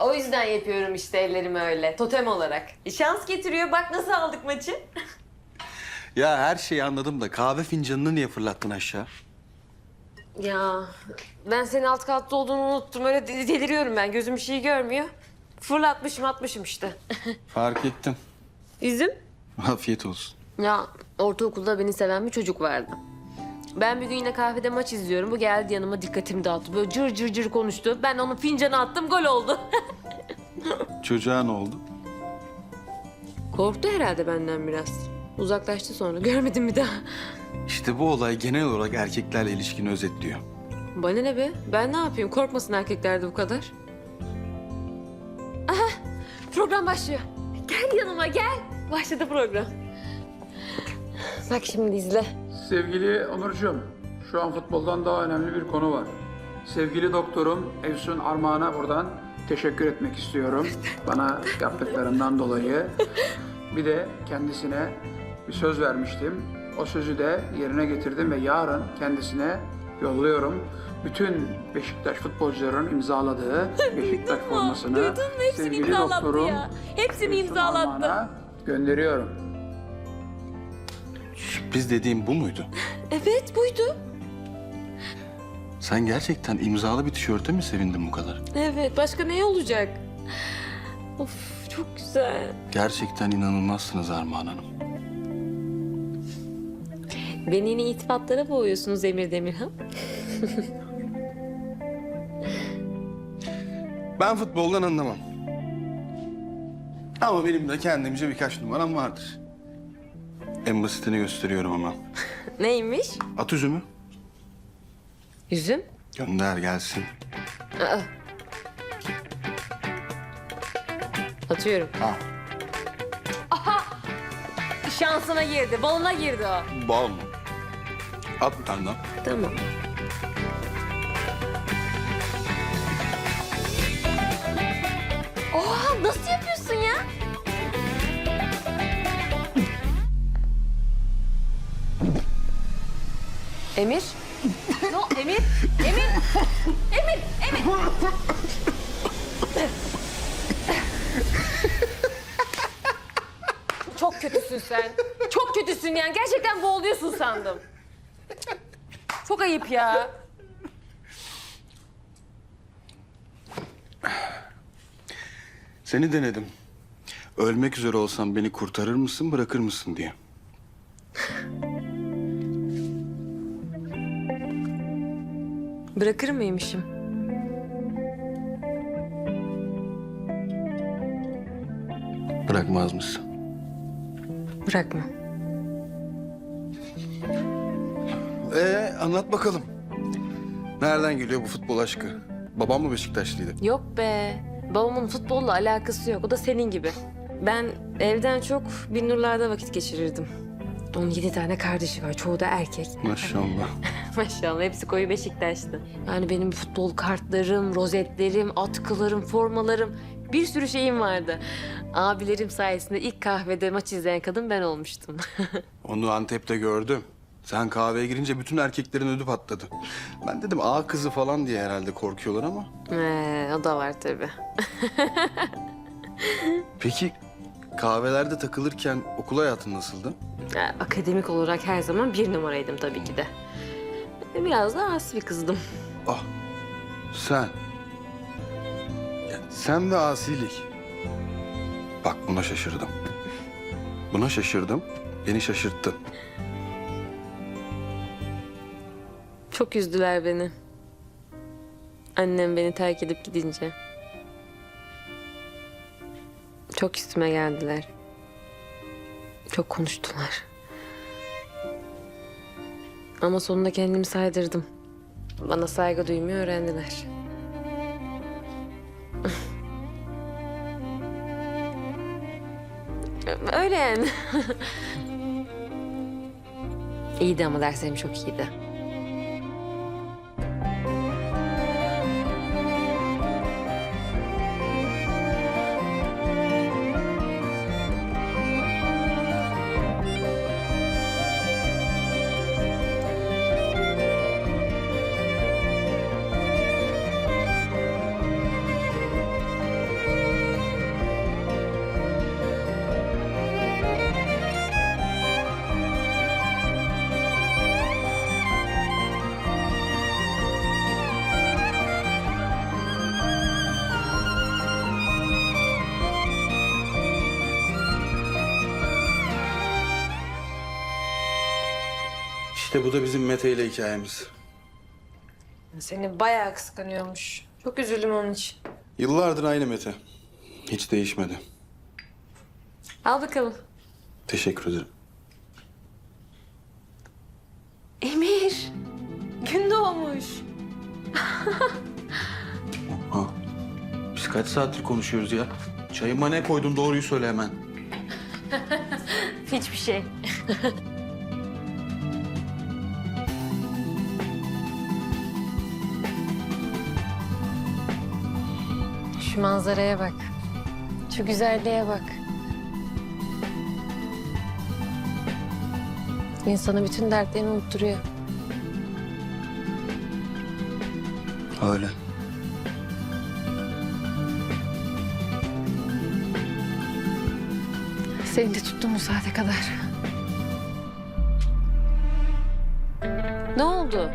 O yüzden yapıyorum işte ellerimi öyle, totem olarak. E, şans getiriyor, bak nasıl aldık maçı. Ya her şeyi anladım da kahve fincanını niye fırlattın aşağı? Ya ben senin alt katta olduğunu unuttum. Öyle de- deliriyorum ben. Gözüm bir şey görmüyor. Fırlatmışım atmışım işte. Fark ettim. Üzüm. Afiyet olsun. Ya ortaokulda beni seven bir çocuk vardı. Ben bir gün yine kahvede maç izliyorum. Bu geldi yanıma dikkatimi dağıttı. Böyle cır cır cır konuştu. Ben onun fincanı attım gol oldu. Çocuğa ne oldu? Korktu herhalde benden biraz. Uzaklaştı sonra. Görmedim bir daha. İşte bu olay genel olarak erkeklerle ilişkini özetliyor. Bana ne be? Ben ne yapayım? Korkmasın erkekler de bu kadar. Aha! Program başlıyor. Gel yanıma gel. Başladı program. Bak şimdi izle. Sevgili Onurcuğum, şu an futboldan daha önemli bir konu var. Sevgili doktorum Efsun Armağan'a buradan teşekkür etmek istiyorum. Bana yaptıklarından dolayı. Bir de kendisine bir söz vermiştim. O sözü de yerine getirdim ve yarın kendisine yolluyorum. Bütün Beşiktaş futbolcuların imzaladığı Beşiktaş formasını Duydun mu? Hepsini sevgili imzalattı doktorum ya. Hepsini Efsun imzalattı. Armağan'a gönderiyorum. Sürpriz dediğim bu muydu? Evet buydu. Sen gerçekten imzalı bir tişörte mi sevindin bu kadar? Evet başka ne olacak? Of çok güzel. Gerçekten inanılmazsınız Armağan Hanım. Beni yine itifatlara boğuyorsunuz Emir Demirhan. Ben futboldan anlamam. Ama benim de kendimce birkaç numaram vardır. En basitini gösteriyorum ama. Neymiş? At üzümü. Yüzüm. Gönder gelsin. Aa. Atıyorum. Ha. Şansına girdi, balına girdi o. Bal mı? At bir tane daha. Tamam. Emir? No, Emir? Emir? Emir? Emir? Çok kötüsün sen. Çok kötüsün yani. Gerçekten boğuluyorsun sandım. Çok ayıp ya. Seni denedim. Ölmek üzere olsam beni kurtarır mısın, bırakır mısın diye. Bırakır mıymışım? Bırakmaz mısın? Bırakma. Ee, anlat bakalım. Nereden geliyor bu futbol aşkı? Babam mı Beşiktaşlıydı? Yok be. Babamın futbolla alakası yok. O da senin gibi. Ben evden çok Binnurlar'da vakit geçirirdim. Onun yedi tane kardeşi var. Çoğu da erkek. Maşallah. Maşallah hepsi koyu Beşiktaşlı. Yani benim futbol kartlarım, rozetlerim, atkılarım, formalarım bir sürü şeyim vardı. Abilerim sayesinde ilk kahvede maç izleyen kadın ben olmuştum. Onu Antep'te gördüm. Sen kahveye girince bütün erkeklerin ödü patladı. Ben dedim ağa kızı falan diye herhalde korkuyorlar ama. ee, o da var tabii. Peki kahvelerde takılırken okul hayatın nasıldı? Ya, akademik olarak her zaman bir numaraydım tabii ki de. Biraz da asi bir kızdım. Ah sen. Sen ve asilik. Bak buna şaşırdım. Buna şaşırdım. Beni şaşırttın. Çok üzdüler beni. Annem beni terk edip gidince. Çok üstüme geldiler. Çok konuştular. Ama sonunda kendimi saydırdım. Bana saygı duymayı öğrendiler. Öyle yani. iyiydi ama derslerim çok iyiydi. İşte bu da bizim Mete ile hikayemiz. Seni bayağı kıskanıyormuş. Çok üzüldüm onun için. Yıllardır aynı Mete. Hiç değişmedi. Al bakalım. Teşekkür ederim. Emir. Gün doğmuş. Ha. Biz kaç saattir konuşuyoruz ya? Çayıma ne koydun doğruyu söyle hemen. Hiçbir şey. Şu manzaraya bak. Şu güzelliğe bak. İnsanı bütün dertlerini unutturuyor. Öyle. Seni de tuttum bu saate kadar. Ne oldu?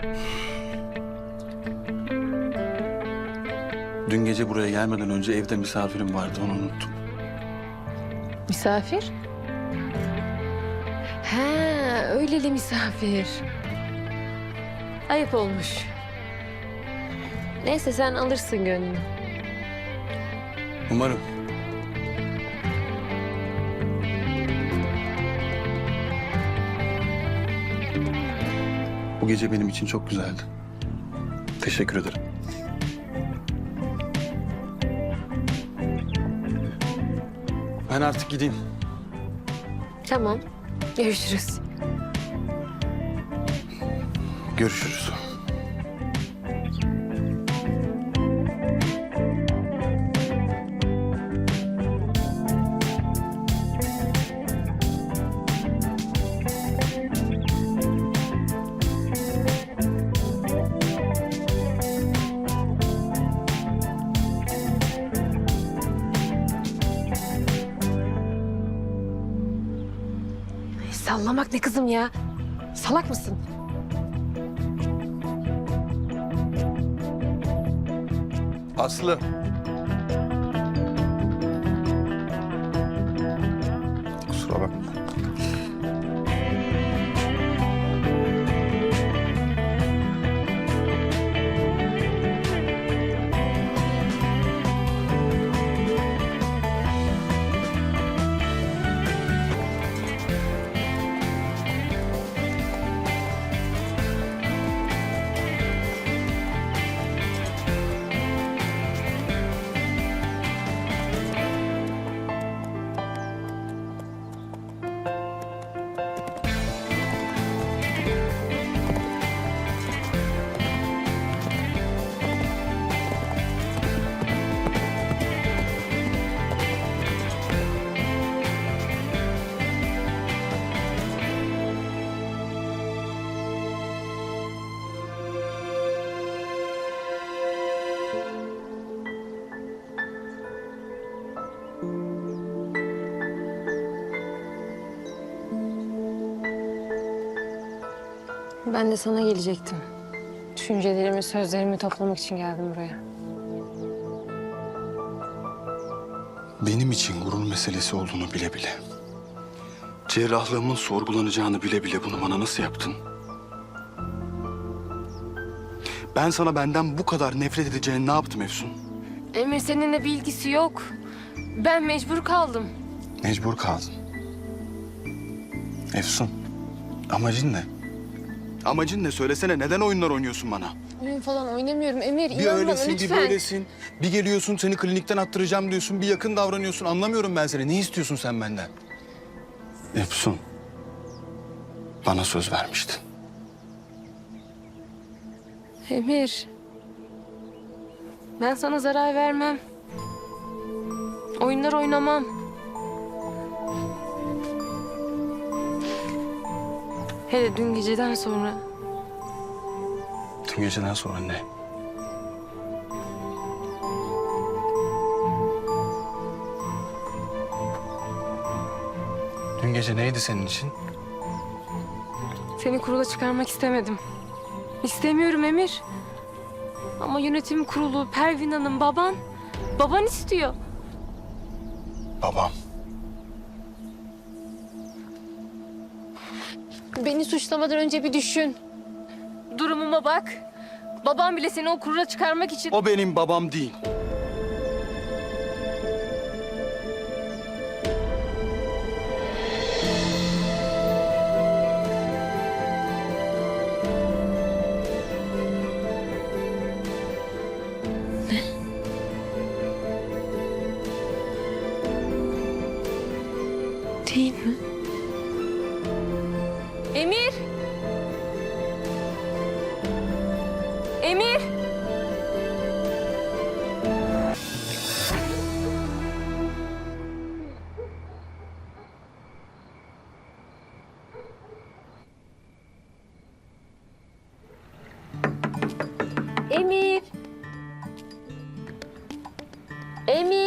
Dün gece buraya gelmeden önce evde misafirim vardı onu unuttum. Misafir? He, öyleli misafir. Ayıp olmuş. Neyse sen alırsın gönlünü. Umarım. Bu gece benim için çok güzeldi. Teşekkür ederim. Ben artık gideyim. Tamam. Görüşürüz. Görüşürüz. Sallamak ne kızım ya? Salak mısın? Aslı. Ben de sana gelecektim. Düşüncelerimi, sözlerimi toplamak için geldim buraya. Benim için gurur meselesi olduğunu bile bile. Cerrahlığımın sorgulanacağını bile bile bunu bana nasıl yaptın? Ben sana benden bu kadar nefret edeceğini ne yaptım Efsun? Emir seninle bir ilgisi yok. Ben mecbur kaldım. Mecbur kaldın. Efsun, amacın ne? Amacın ne? Söylesene neden oyunlar oynuyorsun bana? Oyun falan oynamıyorum Emir. Bir inan bana öylesin, lütfen. bir böylesin. Bir geliyorsun, seni klinikten attıracağım diyorsun. Bir yakın davranıyorsun. Anlamıyorum ben seni. Ne istiyorsun sen benden? Efsun, bana söz vermiştin. Emir. Ben sana zarar vermem. Oyunlar oynamam. Hele dün geceden sonra. Tüm geceden sonra ne? Dün gece neydi senin için? Seni kurula çıkarmak istemedim. İstemiyorum Emir. Ama yönetim kurulu, Pervin Hanım, baban... Baban istiyor. Babam. Beni suçlamadan önce bir düşün. Durumuma bak. Babam bile seni o kuruna çıkarmak için... O benim babam. Değil Emir!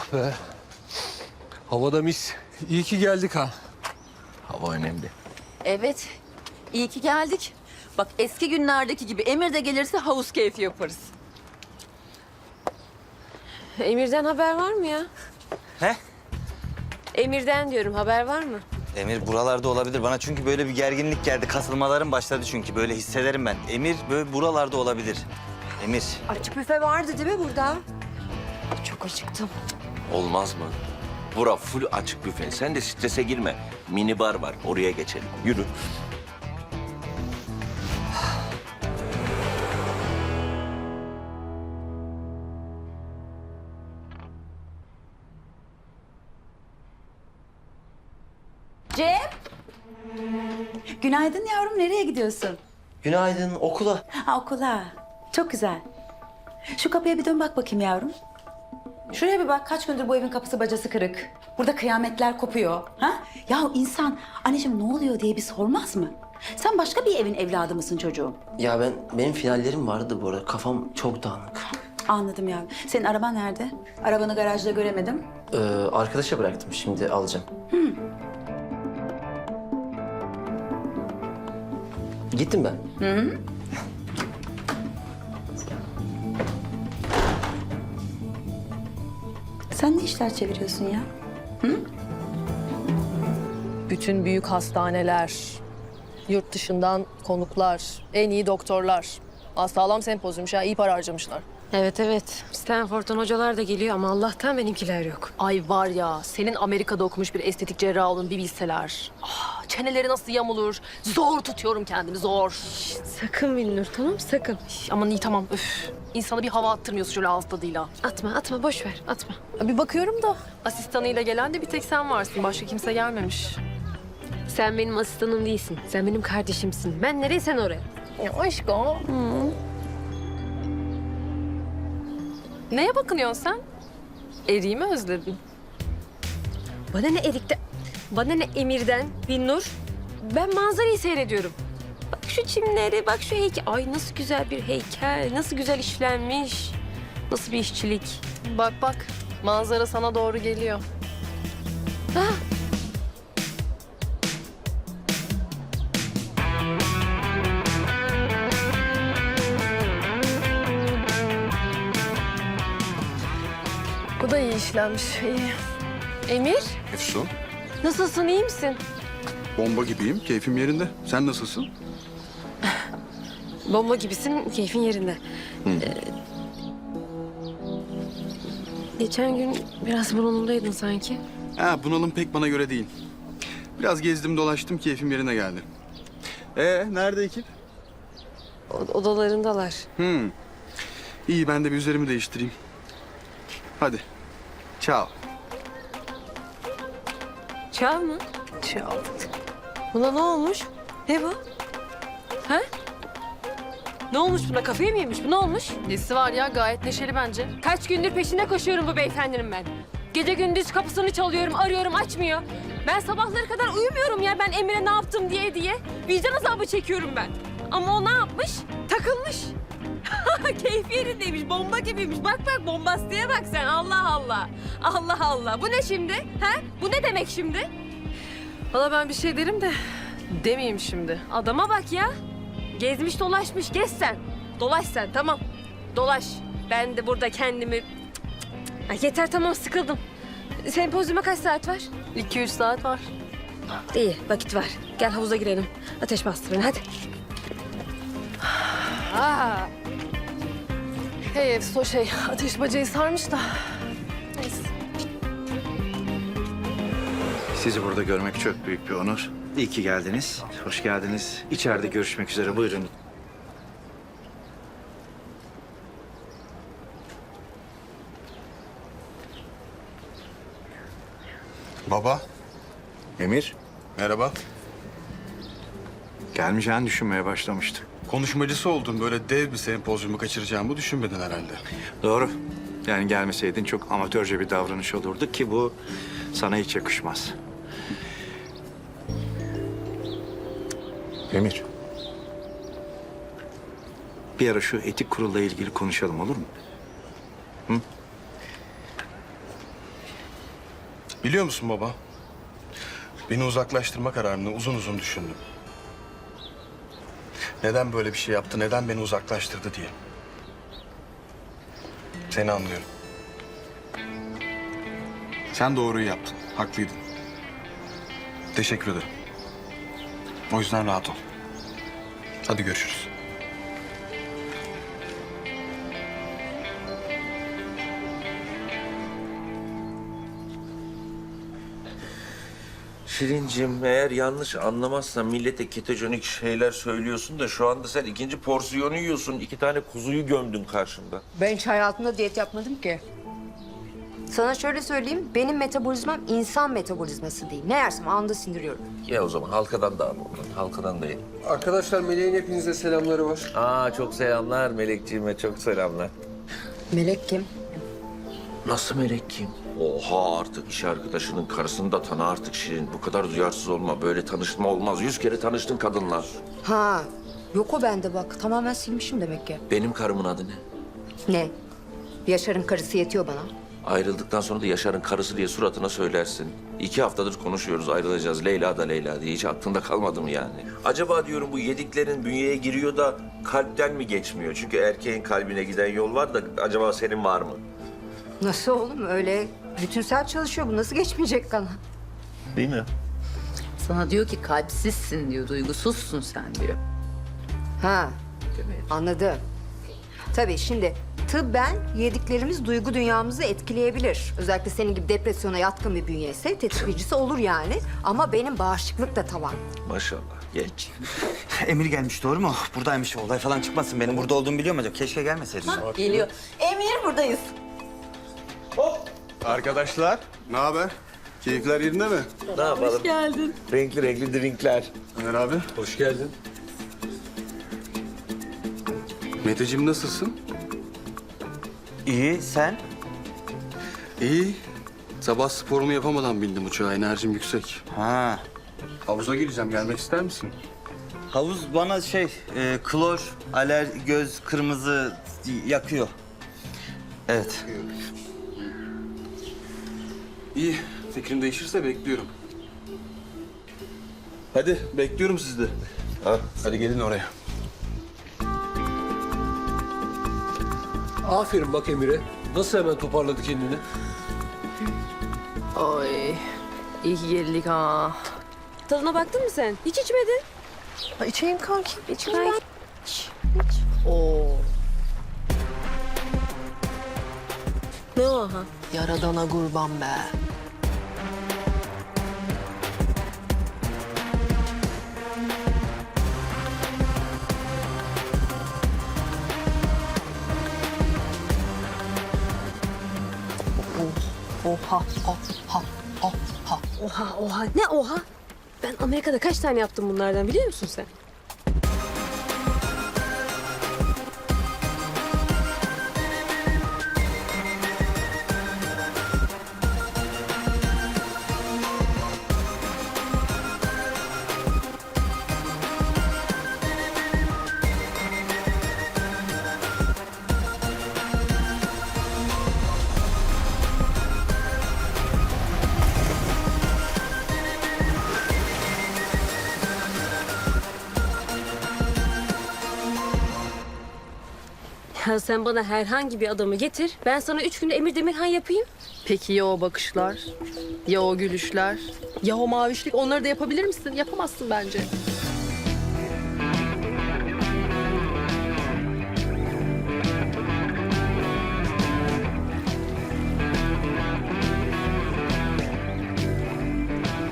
Oh be. Havada mis. İyi ki geldik ha. Hava önemli. Evet. İyi ki geldik. Bak eski günlerdeki gibi Emir de gelirse havuz keyfi yaparız. Emir'den haber var mı ya? He? Emir'den diyorum haber var mı? Emir buralarda olabilir bana çünkü böyle bir gerginlik geldi. Kasılmalarım başladı çünkü böyle hissederim ben. Emir böyle buralarda olabilir. Emir. Açık büfe vardı değil mi burada? Çok acıktım. Olmaz mı? Bura full açık büfe. Sen de strese girme. Mini bar var. Oraya geçelim. Yürü. Cem. Günaydın yavrum. Nereye gidiyorsun? Günaydın okula. Ha okula. Çok güzel. Şu kapıya bir dön bak bakayım yavrum. Şuraya bir bak. Kaç gündür bu evin kapısı bacası kırık. Burada kıyametler kopuyor. Ha? Ya insan anneciğim ne oluyor diye bir sormaz mı? Sen başka bir evin evladı mısın çocuğum? Ya ben benim finallerim vardı bu arada. Kafam çok dağınık. Anladım yavrum. Senin araban nerede? Arabanı garajda göremedim. Ee, arkadaşa bıraktım. Şimdi alacağım. Gittim ben. Sen ne işler çeviriyorsun ya? Bütün büyük hastaneler, yurt dışından konuklar, en iyi doktorlar. Aa, sağlam sempozyummuş ha, iyi para harcamışlar. Evet evet. Stanford'dan hocalar da geliyor ama Allah'tan benimkiler yok. Ay var ya, senin Amerika'da okumuş bir estetik cerrah olduğunu bir bilseler. Ah, çeneleri nasıl yamulur, zor tutuyorum kendimi, zor. Sakın Binnur tamam mı? sakın. Şş, Aman iyi tamam, öf. İnsana bir hava attırmıyorsun şöyle ağız tadıyla. Atma atma boş ver atma. Bir bakıyorum da asistanıyla gelen de bir tek sen varsın, başka kimse gelmemiş. Sen benim asistanım değilsin. Sen benim kardeşimsin. Ben nereye sen oraya. Ya aşkım. Neye bakınıyorsun sen? Eriği mi özledin? Bana ne Erik'te, bana ne Emir'den, Binnur. Ben manzarayı seyrediyorum. Bak şu çimleri, bak şu heykel. Ay nasıl güzel bir heykel, nasıl güzel işlenmiş. Nasıl bir işçilik. Bak bak manzara sana doğru geliyor. Bu da iyi işlenmiş. iyi. Emir, Efsun, nasılsın, iyi misin? bomba gibiyim. Keyfim yerinde. Sen nasılsın? Bomba gibisin, keyfin yerinde. Ee, geçen gün biraz bunalımdaydın sanki. Ha, bunalım pek bana göre değil. Biraz gezdim dolaştım, keyfim yerine geldi. Ee, nerede ekip? O- odalarındalar. Hmm. İyi, ben de bir üzerimi değiştireyim. Hadi. Ciao. Çağ mı? Çal. Buna ne olmuş? Ne bu? Ha? Ne olmuş buna? Kafayı mı yemiş bu? Ne olmuş? Nesi var ya gayet neşeli bence. Kaç gündür peşinde koşuyorum bu beyefendinin ben. Gece gündüz kapısını çalıyorum, arıyorum, açmıyor. Ben sabahları kadar uyumuyorum ya ben Emir'e ne yaptım diye diye. Vicdan azabı çekiyorum ben. Ama o ne yapmış? Takılmış. Keyfi yerindeymiş, bomba gibiymiş. Bak bak bombastiğe bak sen. Allah Allah. Allah Allah. Bu ne şimdi? Ha? Bu ne demek şimdi? Valla ben bir şey derim de demeyeyim şimdi. Adama bak ya. Gezmiş dolaşmış. Gez sen. Dolaş sen tamam. Dolaş. Ben de burada kendimi... Ay yeter tamam sıkıldım. Sempozyuma kaç saat var? 2-3 saat var. İyi vakit var. Gel havuza girelim. Ateş bastırın hadi. Aa. Hey Efso şey ateş bacayı sarmış da. Neyse. Sizi burada görmek çok büyük bir onur. İyi ki geldiniz. Hoş geldiniz. İçeride görüşmek üzere. Buyurun. Baba, Emir, merhaba. gelmeyeceğini düşünmeye başlamıştı. Konuşmacısı oldun. Böyle dev bir sempozyumu kaçıracağımı düşünmedin herhalde. Doğru. Yani gelmeseydin çok amatörce bir davranış olurdu ki bu sana hiç yakışmaz. Emir. Bir ara şu etik kurulla ilgili konuşalım olur mu? Biliyor musun baba? Beni uzaklaştırma kararını uzun uzun düşündüm. Neden böyle bir şey yaptı, neden beni uzaklaştırdı diye. Seni anlıyorum. Sen doğruyu yaptın, haklıydın. Teşekkür ederim. O yüzden rahat ol. Hadi görüşürüz. Şirincim eğer yanlış anlamazsan millete ketojenik şeyler söylüyorsun da şu anda sen ikinci porsiyonu yiyorsun. iki tane kuzuyu gömdün karşımda. Ben hiç hayatımda diyet yapmadım ki. Sana şöyle söyleyeyim, benim metabolizmam insan metabolizması değil. Ne yersem anında sindiriyorum. Ya o zaman halkadan da al oradan. Halkadan da ye. Arkadaşlar Melek'in hepinize selamları var. Aa çok selamlar Melekciğime çok selamlar. Melek kim? Nasıl Melek kim? Oha artık iş arkadaşının karısını da tanı artık Şirin. Bu kadar duyarsız olma. Böyle tanışma olmaz. Yüz kere tanıştın kadınla. Ha, yok o bende bak. Tamamen silmişim demek ki. Benim karımın adı ne? Ne? Yaşar'ın karısı yetiyor bana. Ayrıldıktan sonra da Yaşar'ın karısı diye suratına söylersin. İki haftadır konuşuyoruz ayrılacağız Leyla da Leyla diye. Hiç aklında kalmadı mı yani? Acaba diyorum bu yediklerin bünyeye giriyor da kalpten mi geçmiyor? Çünkü erkeğin kalbine giden yol var da acaba senin var mı? Nasıl oğlum? Öyle bütünsel çalışıyor bu. Nasıl geçmeyecek kana? Değil mi? Sana diyor ki kalpsizsin diyor, duygusuzsun sen diyor. Ha, anladım. Tabii şimdi tıbben yediklerimiz duygu dünyamızı etkileyebilir. Özellikle senin gibi depresyona yatkın bir bünye ise tetikleyicisi olur yani. Ama benim bağışıklık da tavan. Maşallah. Geç. Emir gelmiş doğru mu? Buradaymış. Olay falan çıkmasın. Benim burada olduğumu biliyor mu acaba? Keşke gelmeseydin. Geliyor. Emir buradayız. Arkadaşlar, ne haber? Keyifler yerinde mi? Ne yapalım? Hoş geldin. Renkli renkli drinkler. Ömer abi. Hoş geldin. Meteciğim nasılsın? İyi, sen? İyi. Sabah sporumu yapamadan bindim uçağa. Enerjim yüksek. Ha. Havuza gireceğim. Gelmek ister misin? Havuz bana şey, e, klor, aler, göz, kırmızı yakıyor. Evet. İyi. Fikrin değişirse bekliyorum. Hadi bekliyorum sizi de. Ha, hadi gelin oraya. Aferin bak Emir'e. Nasıl hemen toparladı kendini? Ay. İyi ki geldik ha. Tadına baktın mı sen? Hiç içmedin. Ha, içeyim kanki. İç ben. Oo. Ne o ha? Yaradana kurban be. Oha, oha, oha. Oha oha ne oha? Ben Amerika'da kaç tane yaptım bunlardan biliyor musun sen? Sen bana herhangi bir adamı getir. Ben sana üç günde Emir Demirhan yapayım. Peki ya o bakışlar? Ya o gülüşler? Ya o mavişlik? Onları da yapabilir misin? Yapamazsın bence.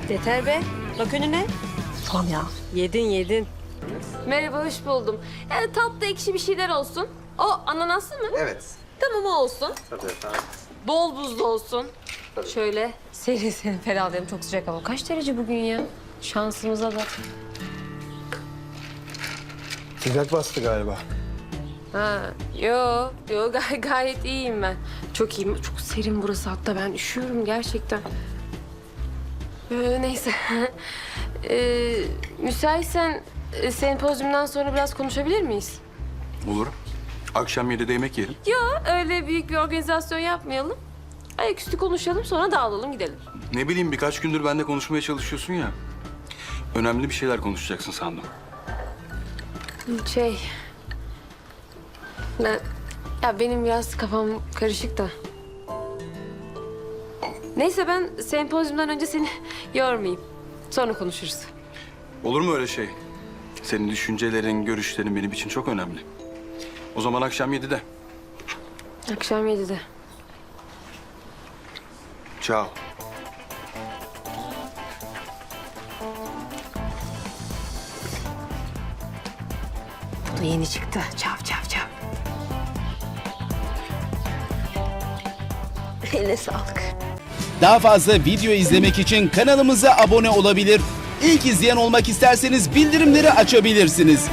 Yeter be. Bak önüne. Tamam ya. Yedin yedin. Merhaba hoş buldum. Yani tatlı ekşi bir şeyler olsun. O ananaslı mı? Evet. Tamam o olsun. Tabii efendim. Bol buzlu olsun. Şöyle seri seri ferahlayalım. Çok sıcak hava. Kaç derece bugün ya? Şansımıza bak. Sıcak bastı galiba. Ha, yo, yo gay gayet iyiyim ben. Çok iyiyim. Çok serin burası hatta ben üşüyorum gerçekten. Ee, neyse. ee, müsaitsen e, sempozyumdan sonra biraz konuşabilir miyiz? Olur. Akşam 7'de yemek yiyelim. Yo, öyle büyük bir organizasyon yapmayalım. Ayaküstü konuşalım sonra dağılalım gidelim. Ne bileyim birkaç gündür benimle konuşmaya çalışıyorsun ya. Önemli bir şeyler konuşacaksın sandım. Şey... Ben... Ya benim biraz kafam karışık da. Neyse ben sempozyumdan önce seni yormayayım. Sonra konuşuruz. Olur mu öyle şey? Senin düşüncelerin, görüşlerin benim için çok önemli. O zaman akşam 7'de. Akşam yedide. Ciao. Yeni çıktı. Çav çav çav. Eline sağlık. Daha fazla video izlemek için kanalımıza abone olabilir. İlk izleyen olmak isterseniz bildirimleri açabilirsiniz.